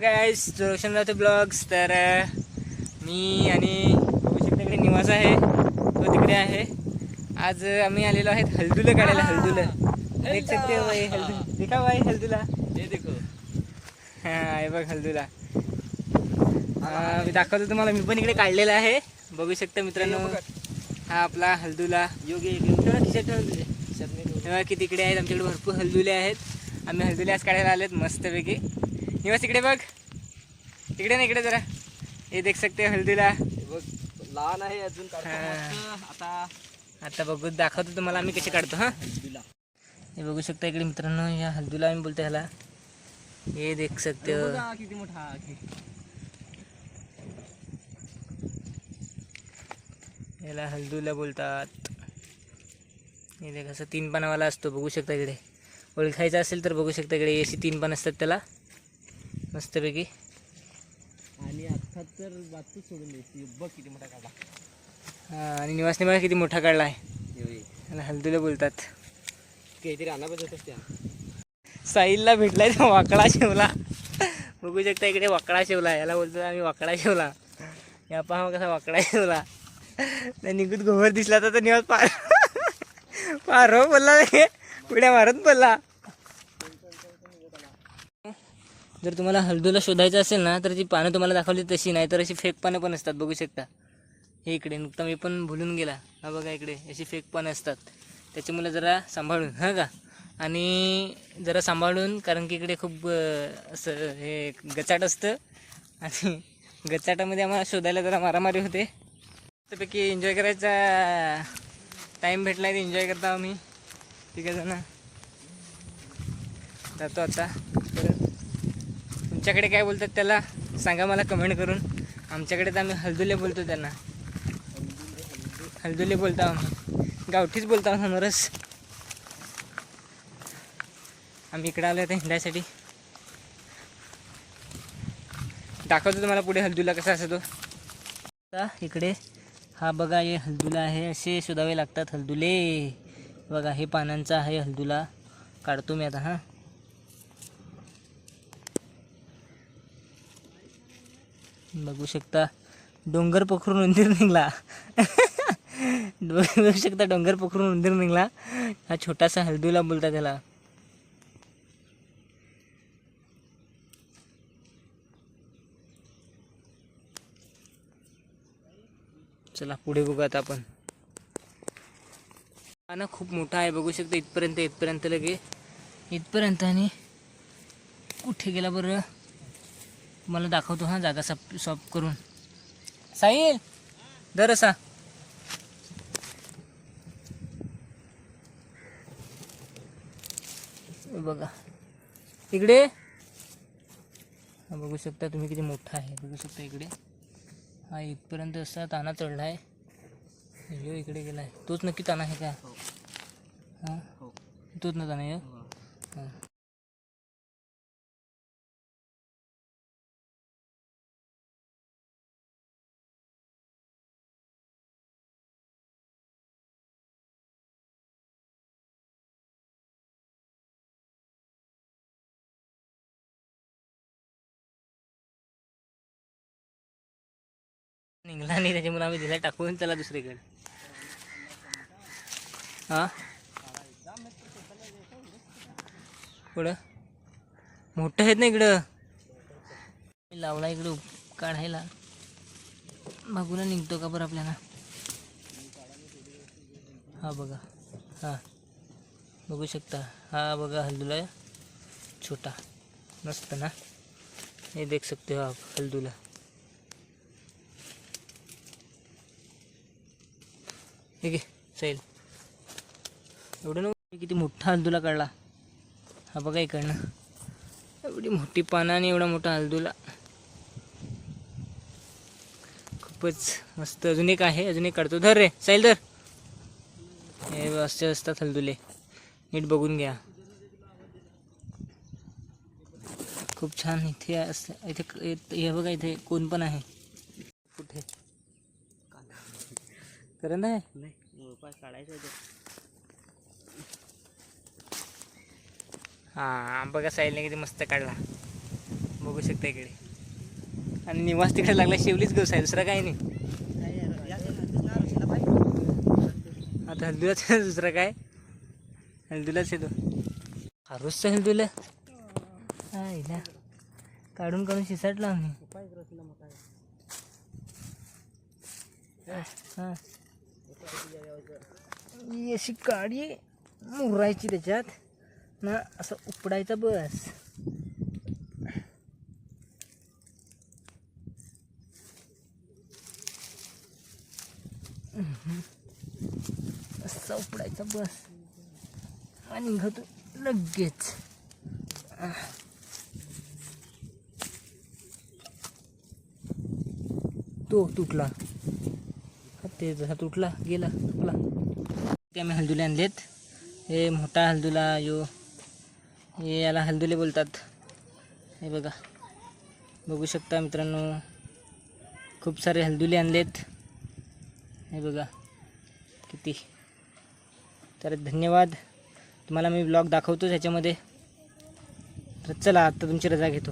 Guys Roshan राहतो blogs तर मी आणि इकडे निवास आहे. तो तिकडे आहे. आज आम्ही आलेलो आहेत हलदुलं काढायला हलदुलं. देख सकते हो भाई हलदुल. दिखा भाई हलदुला. हे देखो. हा बघ हलदुला. मी दाखवतो तुम्हाला. मी पण इकडे काढलेला आहे. बघू शकता मित्रांनो. हा आपला हलदुला. योगी ठेवा खिशात ठेवा तुझे तेव्हा की तिकडे आहेत. आमच्याकडे भरपूर हलदुले आहेत. आम्ही हलदुले आज काढायला आलेत मस्तपैकी. निवास इकडे बघ. इकडे ना इकडे जरा. हे देख सकते हो हलदुला. बघ लहान आहे अजून हा. आता. आता बघू दाखवतो तुम्हाला आम्ही कसे काढतो हां. हे बघू शकता इकडे मित्रांनो या हलदुला आम्ही बोलतो ह्याला. हे देख सकते हो. किती मोठा. याला हलदूला बोलतात. हे देख असं तीन पानावाला असतो बघू शकता इकडे. ओळखायचा असेल तर बघू शकता इकडे अशी तीन पान असतात त्याला. मस्तपैकी आणि आता तर बातच सोडून द्यायची. बघ किती मोठा काढला. हा, आणि निवासने बघा किती मोठा काढला आहे. हे. त्याला हलदूला बोलतात. काहीतरी आणा पाहिजे त्या साहिलला भेटलाय तो वाकडा शेवला. बघू शकता इकडे वाकडा शेवला याला बोलतो आम्ही वाकडा शेवला. या पहा कसा वाकडा शेवला. त्या निघूत गोबर दिसला तर निवास पार पार हो बोलला रे पुढ्या मारत बोलला. जर तुम्हाला हळदूला शोधायचं असेल ना तर जी पानं तुम्हाला दाखवली तशी नाही तर अशी फेक पानं पण असतात बघू शकता. हे इकडे नुकतं मी पण भुलून गेला. हा बघा इकडे अशी फेक पानं असतात. त्याच्यामुळे जरा सांभाळून हां का? आणि जरा सांभाळून कारण की इकडे खूप असं हे गचाट असतं. आणि गचाटामध्ये आम्हाला शोधायला जरा मारामारी होते. त्यापैकी एन्जॉय करायचा टाईम भेटला आहे एन्जॉय करता आम्ही. तिघं जण. जातो आता. तुमच्याकडे काय बोलतात त्याला सांगा मला कमेंट करून. आमच्याकडे तर आम्ही हलदुले बोलतो त्यांना. हलदुले बोलतो आम्ही. गावठीच बोलतो आम्ही समोरच. आम्ही इकडे आलो आता हिंडायसाठी. दाखवतो तुम्हाला पुढे हलदुला कसा असतो. आता इकडे हा बघा हे हलदुला आहे. असे शोधावे लागतात हलदुले. बघा हे पानांचा आहे हलदुला. काढतो मी आता हां. बघू शकता. डोंगर पखरून उंदीर निघला. बघू शकता डोंगर पखरून उंदीर निघला. हा छोटासा हल्दूला बोलता त्याला. चला पुढे बघू आता आपण. पाना खूप मोठा आहे. बघू शकता इथपर्यंत इथपर्यंत लगे. इथपर्यंत आणि कुठे गेला बरं? मला दाखवतो हा जागा सप सॉप करून. साहिल दर असा. हे बघा. इकडे. हा बघू शकता तुम्ही किती मोठा आहे. बघू शकता इकडे. हा इथपर्यंत असा ताना चढला आहे. ह्यो इकडे गेला आहे तोच नक्की ताना आहे का? हाँ. हो. तोच ना ताना हाँ. निघला नाही त्याच्यामुळे आम्ही दिला टाकून चला दुसरीकडे. हा? पुढं? मोठं आहेत ना इकडं. मी लावला इकडं काढायला. बघू ना निघतो का बरं आपल्याला. हा बघा. हा. बघू शकता. हा बघा हल्दूला छोटा. मस्त ना. हे देख सकते हो आप हल्दूला. ठीक आहे चालेल एवढं नको. किती मोठा हलदुला काढला. हा बघा इकडनं. एवढी मोठी पानं आणि एवढा मोठा हलदुला. खूपच मस्त. अजून एक आहे. अजून एक काढतो. धर रे. साईल धर. हे असे असतात हलदुले. नीट बघून घ्या. खूप छान इथे असं इथे हे बघा इथे कोण पण आहे कुठे आहे नाही पाय काढायचं हा बघा साईलने किती मस्त काढला. बघू शकता इकडे. आणि निवास तिकडे लागला शेवलीच गवस आहे दुसरा काही नाही. आता हल्दूलाच दुसरा काय? हल्दूलाच येतो रोजचा हल्दूला. आईला काढून काढून शिसाटला आम्ही. हा. ही अशी काडी मुरायची त्याच्यात. ना असं उपडायचं बस. असं उपडायचा बस. आणि निघतो लगेच. तो तुटला. ते जसा तुटला गेला तुटला ते आम्ही हलदुले आणलेत हे मोठा हलदुला यो. हे याला हलदुले बोलतात. हे बघा. बघू शकता मित्रांनो खूप सारे हलदुले आणलेत हे बघा. किती. तर धन्यवाद. तुम्हाला मी ब्लॉग दाखवतो ह्याच्यामध्ये तर चला आता तुमची रजा घेतो.